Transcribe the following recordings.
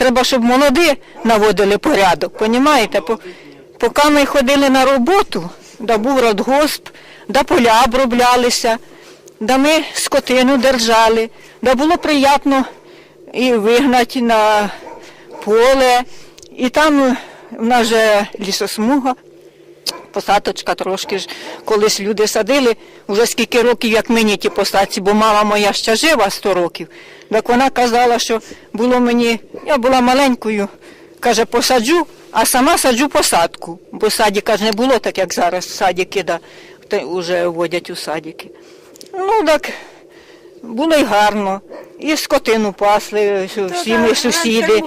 Треба, щоб молоді наводили порядок, понімаєте? Поки ми ходили на роботу, да був родгосп, да поля оброблялися, да ми скотину держали, да було приємно і вигнати на поле. І там в нас же лісосмуга, посадочка трошки ж. Колись люди садили, вже скільки років, як мені ті посадці, бо мама моя ще жива 100 років. Так вона казала, що було мені, я була маленькою, каже, посаджу, а сама саджу посадку. Бо садіка ж не було так, як зараз садіки, да, вже водять у садики. Ну так, було й гарно. І скотину пасли, всі ми сусіди,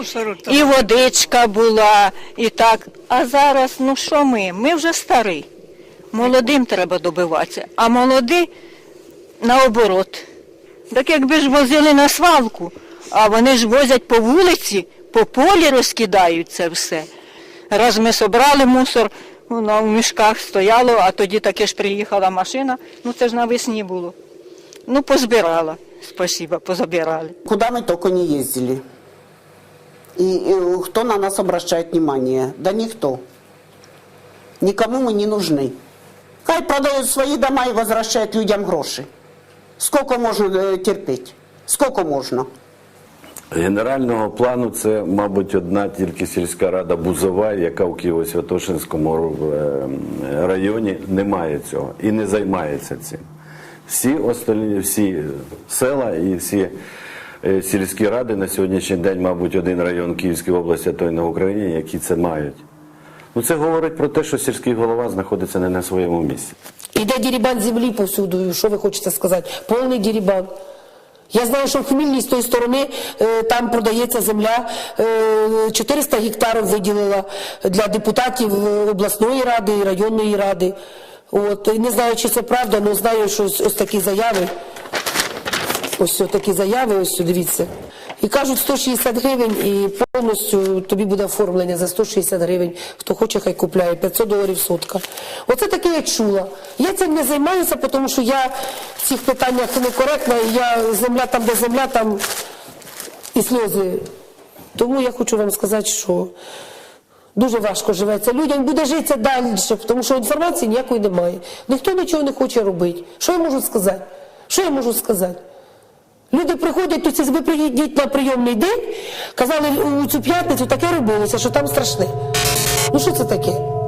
і водичка була, і так. А зараз, ну що ми? Ми вже старі. Молодим треба добиватися, а молоді наоборот. Так якби ж возили на свалку, а вони ж возять по вулиці, по полі розкидають це все. Раз ми собрали мусор, воно в мішках стояло, а тоді таки ж приїхала машина, ну це ж навесні було. Ну, позбирала. Спасибо, позабирали. Куда мы только не ездили. И, и кто на нас обращает внимание? Да никто. Никому мы не нужны. Хай продают свои дома и возвращают людям гроши. Сколько можно э, терпеть? Сколько можно? Генерального плану це, мабуть, одна тільки сільська рада Бузова, яка в Києво-Святошинському е, районі не має цього і не займається цим. Всі остальні, всі села і всі е, сільські ради на сьогоднішній день, мабуть, один район Київської області, а той на Україні, які це мають. Ну це говорить про те, що сільський голова знаходиться не на своєму місці. Іде дірібан землі повсюду. Що ви хочете сказати? Повний дірібан. Я знаю, що в Хмільній з тої сторони е, там продається земля. е, 400 гектарів виділила для депутатів е, обласної ради і районної ради. От, і не знаю, чи це правда, але знаю, що ось, ось такі заяви. Ось такі заяви, ось дивіться. І кажуть 160 гривень, і повністю тобі буде оформлення за 160 гривень. Хто хоче, хай купляє 500 доларів сотка. Оце таке я чула. Я цим не займаюся, тому що я в цих питаннях некоректна, і я земля там, де земля, там і сльози. Тому я хочу вам сказати, що дуже важко живеться. Людям буде житися далі, тому що інформації ніякої немає. Ніхто нічого не хоче робити. Що я можу сказати? Що я можу сказати? Люди приходять, тут ви приїдіть на прийомний день, казали у цю п'ятницю таке робилося, що там страшне. Ну що це таке?